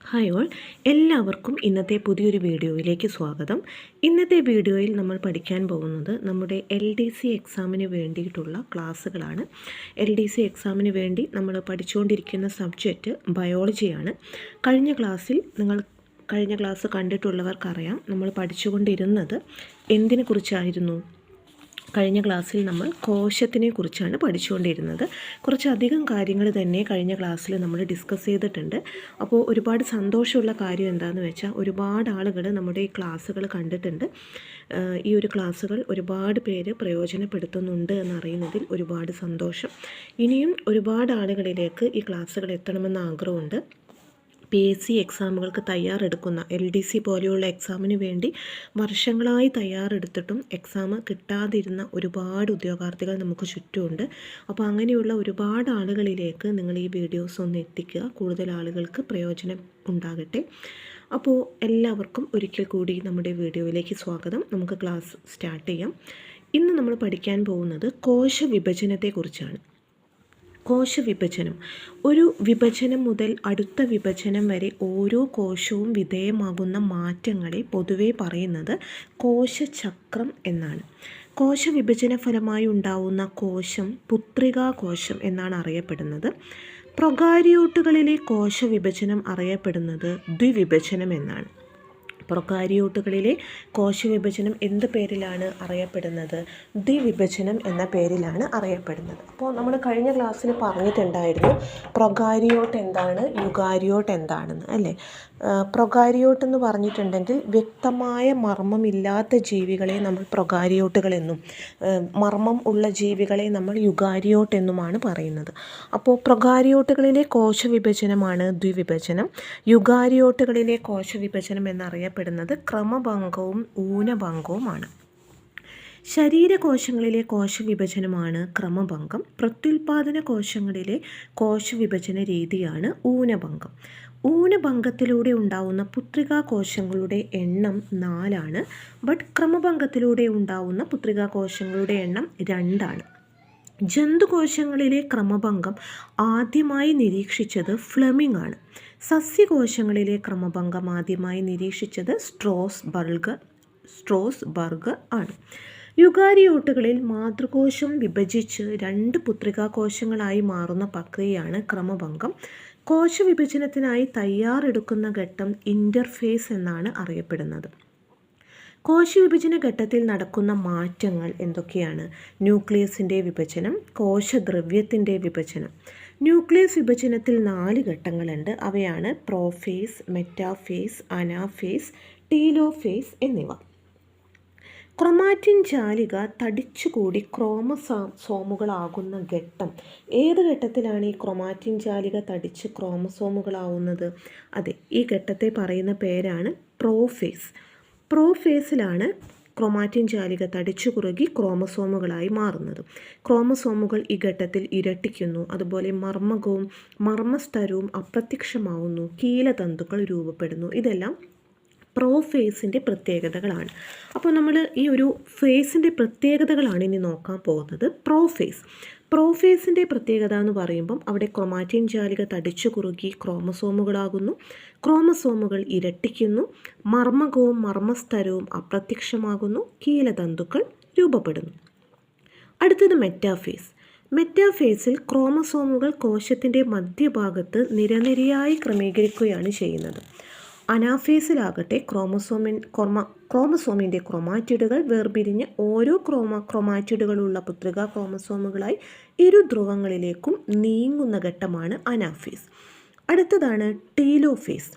Hi all എല്ലാവർക്കും ഇന്നത്തെ പുതിയൊരു വീഡിയോയിലേക്ക് സ്വാഗതം. ഇന്നത്തെ വീഡിയോയിൽ നമ്മൾ പഠിക്കാൻ പോകുന്നത് നമ്മുടെ എൽ ഡി സി എക്സാമിന് വേണ്ടിയിട്ടുള്ള ക്ലാസ്സുകളാണ്. എൽ ഡി സി എക്സാമിന് വേണ്ടി നമ്മൾ പഠിച്ചുകൊണ്ടിരിക്കുന്ന സബ്ജക്റ്റ് ബയോളജിയാണ് കഴിഞ്ഞ ക്ലാസ്സിൽ നിങ്ങൾ കഴിഞ്ഞ ക്ലാസ് കണ്ടിട്ടുള്ളവർക്കറിയാം നമ്മൾ പഠിച്ചുകൊണ്ടിരുന്നത് എന്തിനെ കുറിച്ചായിരുന്നു? കഴിഞ്ഞ ക്ലാസ്സിൽ നമ്മൾ കോശത്തിനെ കുറിച്ചാണ് പഠിച്ചുകൊണ്ടിരുന്നത്. കുറച്ചധികം കാര്യങ്ങൾ തന്നെ കഴിഞ്ഞ ക്ലാസ്സിൽ നമ്മൾ ഡിസ്കസ് ചെയ്തിട്ടുണ്ട്. അപ്പോൾ ഒരുപാട് സന്തോഷമുള്ള കാര്യം എന്താണെന്ന് വെച്ചാൽ ഒരുപാട് ആളുകൾ നമ്മുടെ ഈ ക്ലാസ്സുകൾ കണ്ടിട്ടുണ്ട്. ഈ ഒരു ക്ലാസ്സുകൾ ഒരുപാട് പേര് പ്രയോജനപ്പെടുത്തുന്നുണ്ട് എന്നറിയുന്നതിൽ ഒരുപാട് സന്തോഷം. ഇനിയും ഒരുപാട് ആളുകളിലേക്ക് ഈ ക്ലാസ്സുകൾ എത്തണമെന്ന് ആഗ്രഹമുണ്ട്. പി എസ് സി എക്സാമുകൾക്ക് തയ്യാറെടുക്കുന്ന എൽ ഡി സി പോലെയുള്ള എക്സാമിന് വേണ്ടി വർഷങ്ങളായി തയ്യാറെടുത്തിട്ടും എക്സാം കിട്ടാതിരുന്ന ഒരുപാട് ഉദ്യോഗാർത്ഥികൾ നമുക്ക് ചുറ്റുമുണ്ട്. അപ്പോൾ അങ്ങനെയുള്ള ഒരുപാട് ആളുകളിലേക്ക് നിങ്ങൾ ഈ വീഡിയോസ് ഒന്ന് എത്തിക്കുക. കൂടുതൽ ആളുകൾക്ക് പ്രയോജനം ഉണ്ടാകട്ടെ. അപ്പോൾ എല്ലാവർക്കും ഒരിക്കൽ കൂടി നമ്മുടെ വീഡിയോയിലേക്ക് സ്വാഗതം. നമുക്ക് ക്ലാസ് സ്റ്റാർട്ട് ചെയ്യാം. ഇന്ന് നമ്മൾ പഠിക്കാൻ പോകുന്നത് കോശ വിഭജനത്തെക്കുറിച്ചാണ് കോശവിഭജനം. ഒരു വിഭജനം മുതൽ അടുത്ത വിഭജനം വരെ ഓരോ കോശവും വിധേയമാകുന്ന മാറ്റങ്ങളെ പൊതുവെ പറയുന്നത് കോശചക്രം എന്നാണ്. കോശവിഭജന ഫലമായി ഉണ്ടാവുന്ന കോശം പുത്രികാ കോശം എന്നാണ് അറിയപ്പെടുന്നത്. പ്രൊകാരിയോട്ടുകളിലെ കോശവിഭജനം അറിയപ്പെടുന്നത് ദ്വിവിഭജനം എന്നാണ്. പ്രൊകാരിയോട്ടുകളിലെ കോശവിഭജനം എന്ത് പേരിലാണ് അറിയപ്പെടുന്നത്? ദ്വിവിഭജനം എന്ന പേരിലാണ് അറിയപ്പെടുന്നത്. അപ്പോൾ നമ്മൾ കഴിഞ്ഞ ക്ലാസ്സിൽ പറഞ്ഞിട്ടുണ്ടായിരുന്നു പ്രൊകാരിയോട്ട് എന്താണ് യുഗാരിയോട്ട് എന്താണെന്ന് അല്ലേ? പ്രൊകാരിയോട്ട് എന്ന് പറഞ്ഞിട്ടുണ്ടെങ്കിൽ വ്യക്തമായ മർമ്മമില്ലാത്ത ജീവികളെ നമ്മൾ പ്രൊകാരിയോട്ടുകൾ എന്നും മർമ്മം ഉള്ള ജീവികളെ നമ്മൾ യുഗാരിയോട്ട് എന്നുമാണ് പറയുന്നത്. അപ്പോൾ പ്രൊകാരിയോട്ടുകളിലെ കോശവിഭജനമാണ് ദ്വിവിഭജനം. യുഗാരിയോട്ടുകളിലെ കോശവിഭജനം എന്നറിയപ്പെടുന്നത് ക്രമഭംഗവും ഊനഭംഗവുമാണ്. ശരീരകോശങ്ങളിലെ കോശവിഭജനമാണ് ക്രമഭംഗം. പ്രത്യുൽപാദന കോശങ്ങളിലെ കോശവിഭജന രീതിയാണ് ഊനഭംഗം. ഊനഭംഗത്തിലൂടെ ഉണ്ടാവുന്ന പുത്രികാ കോശങ്ങളുടെ എണ്ണം നാലാണ് ബട്ട് ക്രമഭംഗത്തിലൂടെ ഉണ്ടാവുന്ന പുത്രികാ കോശങ്ങളുടെ എണ്ണം രണ്ടാണ്. ജന്തുകോശങ്ങളിലെ ക്രമഭംഗം ആദ്യമായി നിരീക്ഷിച്ചത് ഫ്ലെമിംഗ് ആണ്. സസ്യകോശങ്ങളിലെ ക്രമഭംഗം ആദ്യമായി നിരീക്ഷിച്ചത് സ്ട്രോസ് ബർഗ് സ്ട്രോസ് ബർഗ് ആണ്. യുഗാരിയോട്ടുകളിൽ മാതൃകോശം വിഭജിച്ച് രണ്ട് പുത്രികാ കോശങ്ങളായി മാറുന്ന പ്രക്രിയയാണ് ക്രമഭംഗം. കോശവിഭജനത്തിനായി തയ്യാറെടുക്കുന്ന ഘട്ടം ഇന്റർഫേസ് എന്നാണ് അറിയപ്പെടുന്നത്. കോശവിഭജന ഘട്ടത്തിൽ നടക്കുന്ന മാറ്റങ്ങൾ എന്തൊക്കെയാണ്? ന്യൂക്ലിയസിന്റെ വിഭജനം കോശദ്രവ്യത്തിന്റെ വിഭജനം. ന്യൂക്ലിയസ് വിഭജനത്തിൽ നാല് ഘട്ടങ്ങളുണ്ട്. അവയാണ് പ്രോഫേസ് മെറ്റാഫേസ് അനാഫേസ് ടീലോഫേസ് എന്നിവ. ക്രൊമാറ്റിൻ ജാലിക തടിച്ചുകൂടി ക്രോമസോമുകളാകുന്ന ഘട്ടം. ഏത് ഘട്ടത്തിലാണ് ഈ ക്രൊമാറ്റിൻ ജാലിക തടിച്ച് ക്രോമസോമുകളാവുന്നത്? അതെ ഈ ഘട്ടത്തെ പറയുന്ന പേരാണ് പ്രോഫേസ്. പ്രോഫേസിലാണ് ക്രൊമാറ്റിൻ ജാലിക തടിച്ചു കുറുകി ക്രോമസോമുകളായി മാറുന്നത്. ക്രോമസോമുകൾ ഈ ഘട്ടത്തിൽ ഇരട്ടിക്കുന്നു. അതുപോലെ മർമ്മകവും മർമ്മസ്തരവും അപ്രത്യക്ഷമാവുന്നു. കീലതന്തുക്കൾ രൂപപ്പെടുന്നു. ഇതെല്ലാം പ്രോ ഫേസിന്റെ പ്രത്യേകതകളാണ്. അപ്പോൾ നമ്മൾ ഈ ഒരു ഫേസിന്റെ പ്രത്യേകതകളാണ് ഇനി നോക്കാൻ പോകുന്നത്. പ്രോ ഫേസ് പ്രോ ഫേസിന്റെ പ്രത്യേകത എന്ന് പറയുമ്പം അവിടെ ക്രൊമാറ്റിൻ ജാലിക തടിച്ചു കുറുകി ക്രോമസോമുകളാകുന്നു. ക്രോമസോമുകൾ ഇരട്ടിക്കുന്നു. മർമ്മകവും മർമ്മസ്തരവും അപ്രത്യക്ഷമാകുന്നു. കീലതന്തുക്കൾ രൂപപ്പെടുന്നു. അടുത്തത് മെറ്റാഫേസ്. മെറ്റാഫേസിൽ ക്രോമസോമുകൾ കോശത്തിന്റെ മധ്യഭാഗത്ത് നിരനിരയായി ക്രമീകരിക്കുകയാണ് ചെയ്യുന്നത്. അനാഫേസിലാകട്ടെ ക്രോമസോമിൻ ക്രോമ ക്രോമസോമിന്റെ ക്രോമാറ്റിഡുകൾ വേർപിരിഞ്ഞ് ഓരോ ക്രോമ ക്രോമാറ്റിഡുകളുള്ള പുത്രിക ക്രോമസോമുകളായി ഇരു ധ്രുവങ്ങളിലേക്കും നീങ്ങുന്ന ഘട്ടമാണ് അനാഫീസ്. അടുത്തതാണ് ടീലോഫേസ്.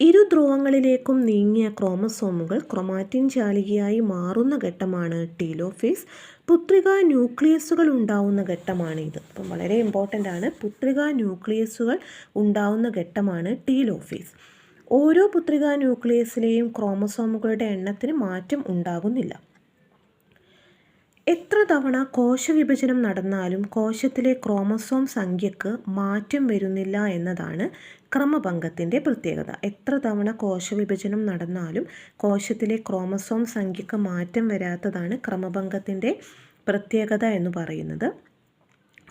ഇരു ധ്രുവങ്ങളിലേക്കും നീങ്ങിയ ക്രോമസോമുകൾ ക്രൊമാറ്റിൻ ചാലികയായി മാറുന്ന ഘട്ടമാണ് ടീലോഫേസ്. പുത്രിക ന്യൂക്ലിയസുകൾ ഉണ്ടാവുന്ന ഘട്ടമാണ് ഇത്. അപ്പം വളരെ ഇമ്പോർട്ടന്റ് ആണ്. പുത്രിക ന്യൂക്ലിയസുകൾ ഉണ്ടാവുന്ന ഘട്ടമാണ് ടീലോഫേസ്. ഓരോ പുത്രിക ന്യൂക്ലിയസിലെയും ക്രോമസോമുകളുടെ എണ്ണത്തിന് മാറ്റം ഉണ്ടാകുന്നില്ല എത്ര തവണ കോശവിഭജനം നടന്നാലും കോശത്തിലെ ക്രോമസോം സംഖ്യക്ക് മാറ്റം വരുന്നില്ല എന്നതാണ് ക്രമഭംഗത്തിന്റെ പ്രത്യേകത. എത്ര തവണ കോശവിഭജനം നടന്നാലും കോശത്തിലെ ക്രോമസോം സംഖ്യക്ക് മാറ്റം വരാത്തതാണ് ക്രമഭംഗത്തിന്റെ പ്രത്യേകത എന്ന് പറയുന്നത്.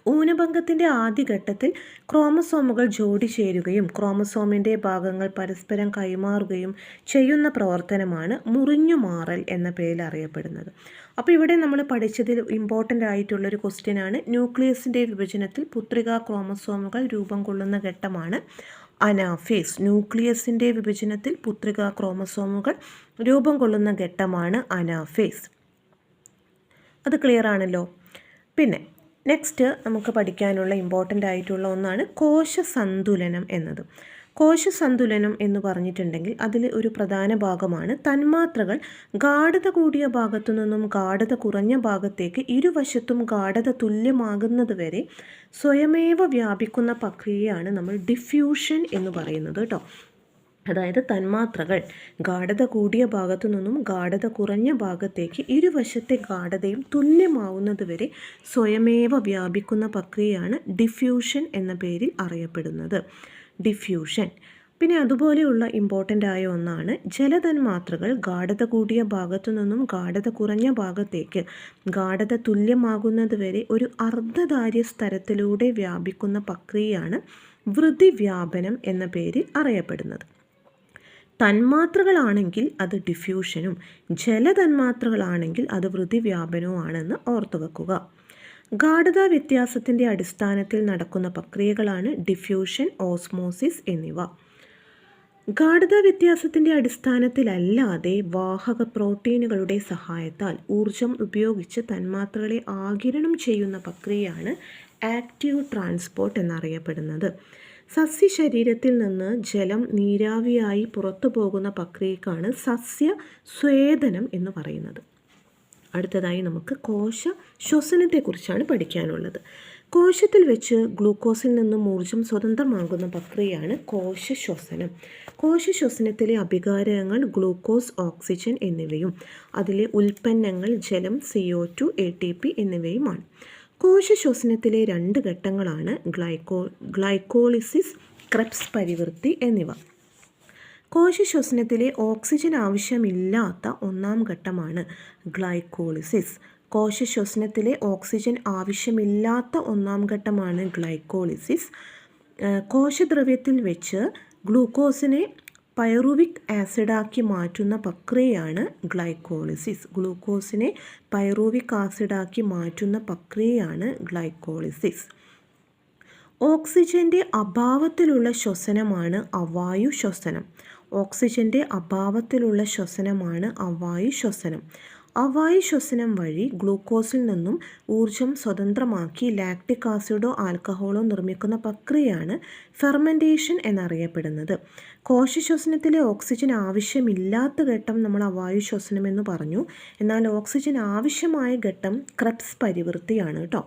ഊനഭംഗത്തിന്റെ ആദ്യഘട്ടത്തിൽ ക്രോമസോമുകൾ ജോഡി ചേരുകയും ക്രോമസോമിന്റെ ഭാഗങ്ങൾ പരസ്പരം കൈമാറുകയും ചെയ്യുന്ന പ്രവർത്തനമാണ് മുറിഞ്ഞു മാറൽ എന്ന പേരിൽ അറിയപ്പെടുന്നത്. അപ്പോൾ ഇവിടെ നമ്മൾ പഠിച്ചതിൽ ഇമ്പോർട്ടന്റ് ആയിട്ടുള്ളൊരു ക്വസ്റ്റ്യനാണ് ന്യൂക്ലിയസിന്റെ വിഭജനത്തിൽ പുത്രികാ ക്രോമസോമുകൾ രൂപം കൊള്ളുന്ന ഘട്ടമാണ് അനാഫേസ്. ന്യൂക്ലിയസിന്റെ വിഭജനത്തിൽ പുത്രികാ ക്രോമസോമുകൾ രൂപം കൊള്ളുന്ന ഘട്ടമാണ് അനാഫേസ്. അത് ക്ലിയർ ആണല്ലോ? പിന്നെ നെക്സ്റ്റ് നമുക്ക് പഠിക്കാനുള്ള ഇമ്പോർട്ടന്റ് ആയിട്ടുള്ള ഒന്നാണ് കോശസന്തുലനം എന്നത്. കോശസന്തുലനം എന്ന് പറഞ്ഞിട്ടുണ്ടെങ്കിൽ അതിൽ ഒരു പ്രധാന ഭാഗമാണ് തന്മാത്രകൾ. ഗാഠത കൂടിയ ഭാഗത്തു നിന്നും ഗാഠത കുറഞ്ഞ ഭാഗത്തേക്ക് ഇരുവശത്തും ഗാഠത തുല്യമാകുന്നത് വരെ സ്വയമേവ വ്യാപിക്കുന്ന പ്രക്രിയയാണ് നമ്മൾ ഡിഫ്യൂഷൻ എന്ന് പറയുന്നത് കേട്ടോ അതായത് തന്മാത്രകൾ. ഗാഠത കൂടിയ ഭാഗത്തു നിന്നും ഗാഠത കുറഞ്ഞ ഭാഗത്തേക്ക് ഇരുവശത്തെ ഗാഠതയും തുല്യമാവുന്നത് വരെ സ്വയമേവ വ്യാപിക്കുന്ന പ്രക്രിയയാണ് ഡിഫ്യൂഷൻ എന്ന പേരിൽ അറിയപ്പെടുന്നത്. ഡിഫ്യൂഷൻ പിന്നെ അതുപോലെയുള്ള ഇമ്പോർട്ടന്റ് ആയ ഒന്നാണ് ജലതന്മാത്രകൾ ഗാഠത കൂടിയ ഭാഗത്തു നിന്നും ഗാഠത കുറഞ്ഞ ഭാഗത്തേക്ക് ഗാഠത തുല്യമാകുന്നത് വരെ ഒരു അർദ്ധധാര്യ സ്ഥലത്തിലൂടെ വ്യാപിക്കുന്ന പ്രക്രിയയാണ് വൃതിവ്യാപനം എന്ന പേരിൽ അറിയപ്പെടുന്നത്. തന്മാത്രകളാണെങ്കിൽ അത് ഡിഫ്യൂഷനും ജലതന്മാത്രകളാണെങ്കിൽ അത് വൃതിവ്യാപനവുമാണെന്ന് ഓർത്തു വെക്കുക. ഗാഠതാ വ്യത്യാസത്തിന്റെ അടിസ്ഥാനത്തിൽ നടക്കുന്ന പ്രക്രിയകളാണ് ഡിഫ്യൂഷൻ ഓസ്മോസിസ് എന്നിവ. ഗാഠത വ്യത്യാസത്തിന്റെ അടിസ്ഥാനത്തിലല്ലാതെ വാഹക പ്രോട്ടീനുകളുടെ സഹായത്താൽ ഊർജം ഉപയോഗിച്ച് തന്മാത്രകളെ ആകിരണം ചെയ്യുന്ന പ്രക്രിയയാണ് ആക്റ്റീവ് ട്രാൻസ്പോർട്ട് എന്നറിയപ്പെടുന്നത്. സസ്യ ശരീരത്തിൽ നിന്ന് ജലം നീരാവിയായി പുറത്തു പോകുന്ന പ്രക്രിയക്കാണ് സസ്യ സ്വേദനം എന്ന് പറയുന്നത്. അടുത്തതായി നമുക്ക് കോശ ശ്വസനത്തെക്കുറിച്ചാണ് പഠിക്കാനുള്ളത്. കോശത്തിൽ വെച്ച് ഗ്ലൂക്കോസിൽ നിന്നും ഊർജം സ്വതന്ത്രമാകുന്ന പ്രക്രിയയാണ് കോശ ശ്വസനം. കോശ ശ്വസനത്തിലെ അഭികാരങ്ങൾ ഗ്ലൂക്കോസ് ഓക്സിജൻ എന്നിവയും അതിലെ ഉൽപ്പന്നങ്ങൾ ജലം C O two A T P എന്നിവയുമാണ്. കോശശ്വസനത്തിലെ രണ്ട് ഘട്ടങ്ങളാണ് ഗ്ലൈക്കോ ഗ്ലൈക്കോളിസിസ് ക്രെപ്സ് പരിവൃത്തി എന്നിവ. കോശ ശ്വസനത്തിലെ ഓക്സിജൻ ആവശ്യമില്ലാത്ത ഒന്നാം ഘട്ടമാണ് ഗ്ലൈക്കോളിസിസ്. കോശ ശ്വസനത്തിലെ ഓക്സിജൻ ആവശ്യമില്ലാത്ത ഒന്നാം ഘട്ടമാണ് ഗ്ലൈക്കോളിസിസ്. കോശദ്രവ്യത്തിൽ വെച്ച് ഗ്ലൂക്കോസിനെ പൈറുവിക് ആസിഡാക്കി മാറ്റുന്ന പ്രക്രിയയാണ് ഗ്ലൈക്കോളിസിസ്. ഗ്ലൂക്കോസിനെ പൈറുവിക് ആസിഡാക്കി മാറ്റുന്ന പ്രക്രിയയാണ് ഗ്ലൈക്കോളിസിസ്. ഓക്സിജന്റെ അഭാവത്തിലുള്ള ശ്വസനമാണ് അവായു ശ്വസനം. ഓക്സിജന്റെ അഭാവത്തിലുള്ള ശ്വസനമാണ് അവായു ശ്വസനം. അവായു ശ്വസനം വഴി ഗ്ലൂക്കോസിൽ നിന്നും ഊർജം സ്വതന്ത്രമാക്കി ലാക്റ്റിക് ആസിഡോ ആൽക്കഹോളോ നിർമ്മിക്കുന്ന പ്രക്രിയയാണ് ഫെർമെന്റേഷൻ എന്നറിയപ്പെടുന്നത്. കോശശ്വസനത്തിലെ ഓക്സിജൻ ആവശ്യമില്ലാത്ത ഘട്ടം നമ്മൾ അവായു ശ്വസനം എന്ന് പറഞ്ഞു. എന്നാൽ ഓക്സിജൻ ആവശ്യമായ ഘട്ടം ക്രെപ്സ് പരിവൃത്തിയാണ് കേട്ടോ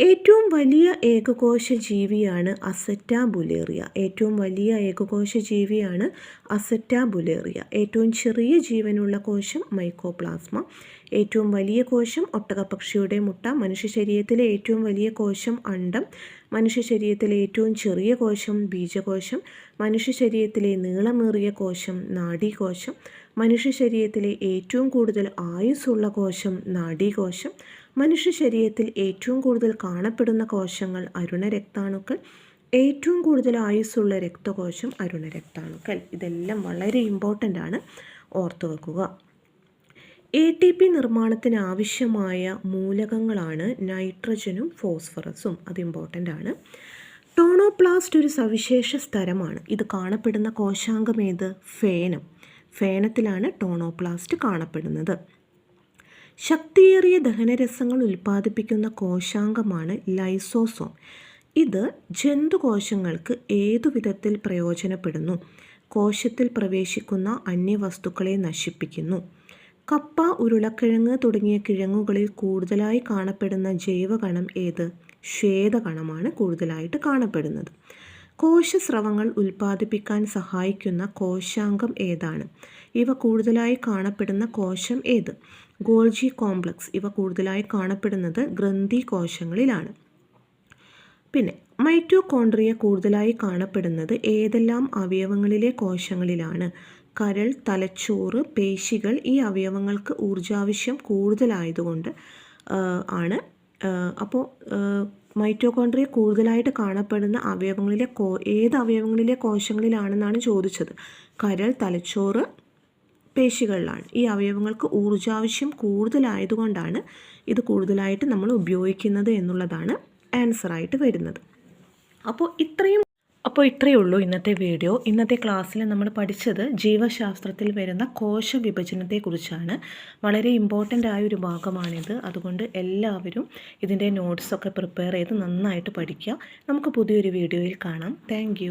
ഏറ്റവും വലിയ ഏകകോശ ജീവിയാണ് അസറ്റാബുലേറിയ. ഏറ്റവും വലിയ ഏകകോശ ജീവിയാണ് അസറ്റാബുലേറിയ. ഏറ്റവും ചെറിയ ജീവനുള്ള കോശം മൈക്കോപ്ലാസ്മ. ഏറ്റവും വലിയ കോശം ഒട്ടകപ്പക്ഷിയുടെ മുട്ട. മനുഷ്യ ശരീരത്തിലെ ഏറ്റവും വലിയ കോശം അണ്ടം. മനുഷ്യ ശരീരത്തിലെ ഏറ്റവും ചെറിയ കോശം ബീജകോശം. മനുഷ്യ ശരീരത്തിലെ നീളമേറിയ കോശം നാഡീകോശം. മനുഷ്യ ശരീരത്തിലെ ഏറ്റവും കൂടുതൽ ആയുസ്സുള്ള കോശം നാഡീകോശം. മനുഷ്യ ശരീരത്തിൽ ഏറ്റവും കൂടുതൽ കാണപ്പെടുന്ന കോശങ്ങൾ അരുണരക്താണുക്കൾ. ഏറ്റവും കൂടുതൽ ആയുസ്സുള്ള രക്തകോശം അരുണരക്താണുക്കൾ. ഇതെല്ലാം വളരെ ഇമ്പോർട്ടന്റ് ആണ്. ഓർത്തു വെക്കുക. എ ടി പി നിർമ്മാണത്തിന് ആവശ്യമായ മൂലകങ്ങളാണ് നൈട്രജനും ഫോസ്ഫറസും. അത് ഇമ്പോർട്ടന്റ് ആണ്. ടോണോപ്ലാസ്റ്റ് ഒരു സവിശേഷ സ്ഥലമാണ്. ഇത് കാണപ്പെടുന്ന കോശാംഗം ഏത്? ഫേനം. ഫേനത്തിലാണ് ടോണോപ്ലാസ്റ്റ് കാണപ്പെടുന്നത്. ശക്തിയേറിയ ദഹനരസങ്ങൾ ഉൽപ്പാദിപ്പിക്കുന്ന കോശാംഗമാണ് ലൈസോസോം. ഇത് ജന്തുകോശങ്ങൾക്ക് ഏതു വിധത്തിൽ പ്രയോജനപ്പെടുന്നു? കോശത്തിൽ പ്രവേശിക്കുന്ന അന്യവസ്തുക്കളെ നശിപ്പിക്കുന്നു. കപ്പ ഉരുളക്കിഴങ്ങ് തുടങ്ങിയ കിഴങ്ങുകളിൽ കൂടുതലായി കാണപ്പെടുന്ന ജൈവകണം ഏത്? ശ്വേതകണമാണ് കൂടുതലായിട്ട് കാണപ്പെടുന്നത്. കോശസ്രവങ്ങൾ ഉൽപ്പാദിപ്പിക്കാൻ സഹായിക്കുന്ന കോശാംഗം ഏതാണ്? ഇവ കൂടുതലായി കാണപ്പെടുന്ന കോശം ഏത്? ഗോൾജി കോംപ്ലക്സ് ഇവ കൂടുതലായി കാണപ്പെടുന്നത് ഗ്രന്ഥി കോശങ്ങളിലാണ്. പിന്നെ മൈറ്റോകോൺട്രിയ കൂടുതലായി കാണപ്പെടുന്നത് ഏതെല്ലാം അവയവങ്ങളിലെ കോശങ്ങളിലാണ്? കരൾ തലച്ചോറ് പേശികൾ ഈ അവയവങ്ങൾക്ക് ഊർജാവശ്യം കൂടുതലായതുകൊണ്ട് ആണ് അപ്പോൾ മൈറ്റോകോൺട്രിയ കൂടുതലായിട്ട് കാണപ്പെടുന്ന അവയവങ്ങളിലെ കോ ഏത് അവയവങ്ങളിലെ കോശങ്ങളിലാണെന്നാണ് ചോദിച്ചത്. കരൾ തലച്ചോറ് പേശികളിലാണ്. ഈ അവയവങ്ങൾക്ക് ഊർജാവശ്യം കൂടുതലായതുകൊണ്ടാണ് ഇത് കൂടുതലായിട്ട് നമ്മൾ ഉപയോഗിക്കുന്നത് എന്നുള്ളതാണ് ആൻസറായിട്ട് വരുന്നത്. അപ്പോൾ ഇത്രയും അപ്പോൾ ഇത്രയേ ഉള്ളൂ ഇന്നത്തെ വീഡിയോ. ഇന്നത്തെ ക്ലാസ്സിൽ നമ്മൾ പഠിച്ചത് ജീവശാസ്ത്രത്തിൽ വരുന്ന കോശ വിഭജനത്തെക്കുറിച്ചാണ് വളരെ ഇമ്പോർട്ടന്റ് ആയ ഒരു ഭാഗമാണിത്. അതുകൊണ്ട് എല്ലാവരും ഇതിന്റെ നോട്ട്സൊക്കെ പ്രിപ്പയർ ചെയ്ത് നന്നായിട്ട് പഠിക്കുക. നമുക്ക് പുതിയൊരു വീഡിയോയിൽ കാണാം. താങ്ക്